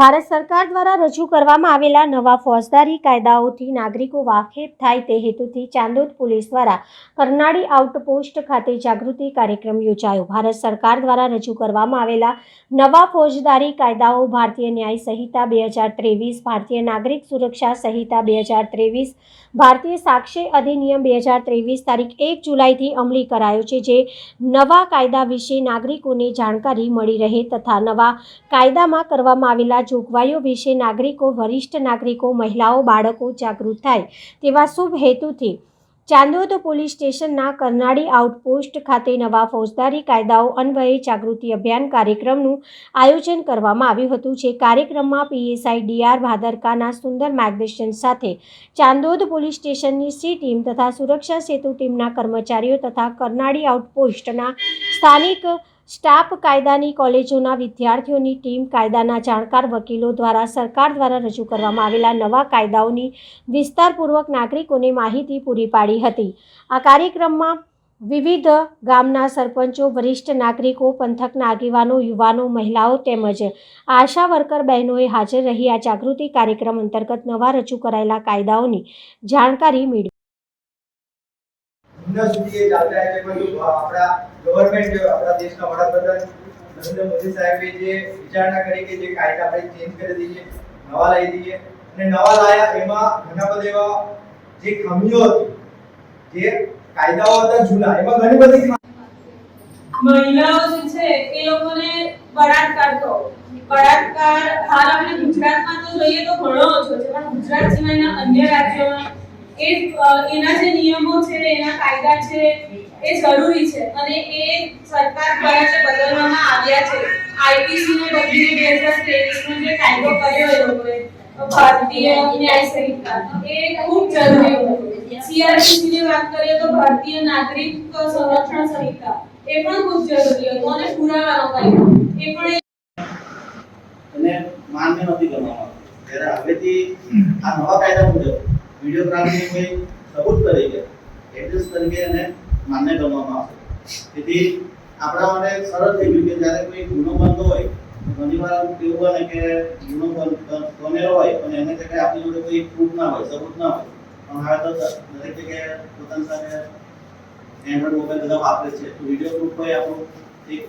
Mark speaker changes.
Speaker 1: ભારત સરકાર દ્વારા રજૂ કરવામાં આવેલા નવા ફોજદારી કાયદાઓથી નાગરિકો વાકેફ થાય તે હેતુથી ચાંદોદ પોલીસ દ્વારા કરનાળી આઉટપોસ્ટ ખાતે જાગૃતિ કાર્યક્રમ યોજાયો. ભારત સરકાર દ્વારા રજૂ કરવામાં આવેલા નવા ફોજદારી કાયદાઓ ભારતીય ન્યાય સંહિતા બે હજાર ત્રેવીસ, ભારતીય નાગરિક સુરક્ષા સંહિતા બે હજાર ત્રેવીસ, ભારતીય સાક્ષી અધિનિયમ બે હજાર ત્રેવીસ તારીખ એક જુલાઈથી અમલી કરાયો છે, જે નવા કાયદા વિશે નાગરિકોને જાણકારી મળી રહે તથા નવા કાયદામાં કરવામાં આવેલા જોગવાઈઓ વિશે નાગરિકો, વરિષ્ઠ નાગરિકો, મહિલાઓ, બાળકો જાગૃત થાય તેવા શુભ હેતુથી ચાંદોદ પોલીસ સ્ટેશનના કરનાળી આઉટપોસ્ટ ખાતે નવા ફોજદારી કાયદાઓ અન્વયે જાગૃતિ અભિયાન કાર્યક્રમનું આયોજન કરવામાં આવ્યું હતું, જે કાર્યક્રમમાં પીએસઆઈ ડીઆર ભાદરકાના સુંદર માર્ગદર્શન સાથે ચાંદોદ પોલીસ સ્ટેશનની સી ટીમ તથા સુરક્ષા સેતુ ટીમના કર્મચારીઓ તથા કરનાળી આઉટપોસ્ટના સ્થાનિક સ્ટાફ કાયદાની કોલેજોના વિદ્યાર્થીઓની ટીમ કાયદાના જાણકાર વકીલો દ્વારા સરકાર દ્વારા રજૂ કરવામાં આવેલા નવા કાયદાઓની વિસ્તારપૂર્વક નાગરિકોને માહિતી પૂરી પાડી હતી. આ કાર્યક્રમમાં વિવિધ ગામના સરપંચો, વરિષ્ઠ નાગરિકો, પંથકના આગેવાનો, યુવાનો, મહિલાઓ તેમજ આશા વર્કર બહેનોએ હાજર રહી આ જાગૃતિ કાર્યક્રમ અંતર્ગત નવા રજૂ કરાયેલા કાયદાઓની જાણકારી મેળવી.
Speaker 2: હમણાં સુધી એ ચાલતા છે. બધું આપણા ગવર્મેન્ટ આપણા દેશના વડાપ્રધાન નરેન્દ્ર મોદી સાહેબે જે વિચારણા કરી કે જે કાયદા આપણે ચેન્જ કરી દઈએ, નવા લાવી દઈએ. અને નવા લાયા એમાં ઘણા બધા એવા જે ખામીઓ હતી, જે કાયદાઓ હતા જૂના, એમાં ઘણી બધી
Speaker 3: મહિલાઓ જે છે, એ લોકોને બળાત્કાર તો બળાત્કાર, હાલ આપણે ગુજરાતમાં તો જોઈએ તો ઘણો ઓછો છે, પણ ગુજરાત સિવાયના અન્ય રાજ્યોમાં એ એના જે નિયમો છે, એના કાયદા છે, એ જરૂરી છે. અને એ સરકાર દ્વારા જે બદલવામાં આવ્યા છે આઈપીસી ને બદલીને બે હજાર ત્રેવીસનો જે કાયદો કર્યો એ લોકોએ ભારતીય ન્યાય સંહિતા એ ખૂબ જરૂરી સીઆરપીસી ની વાત કરીએ તો ભારતીય નાગરિક સંરક્ષણ સંહિતા, એ પણ ખૂબ જરૂરી હતું અને પુરાવાનો કાયદો એ પણ
Speaker 4: માન્ય નથી કરવામાં આવતું. ત્યારે હવેથી આ નવા કાયદા મુજબ વિડીયોગ્રાફી કોઈ સબૂત તરીકે એડ્રેસ તરીકે એને માન્ય ગણવામાં આવશે. તેથી આપણા માટે સરળ થઈ ગયું કે જ્યારે કોઈ ગુનો બનતો હોય ઘણીવાર ઘણી વાર એવું બને કે ગુનો બન- બન- બનેલો હોય, પણ એને જગ્યાએ આપણી જોડે કોઈ પ્રૂફ ના હોય સબૂત ના હોય. પણ હવે તો દરેક જગ્યાએ પોતાની સાથે એન્ડ્રોઈડ મોબાઈલ બધા વાપરે છે. તો વીડિયો પ્રૂફ હોય આપણું એક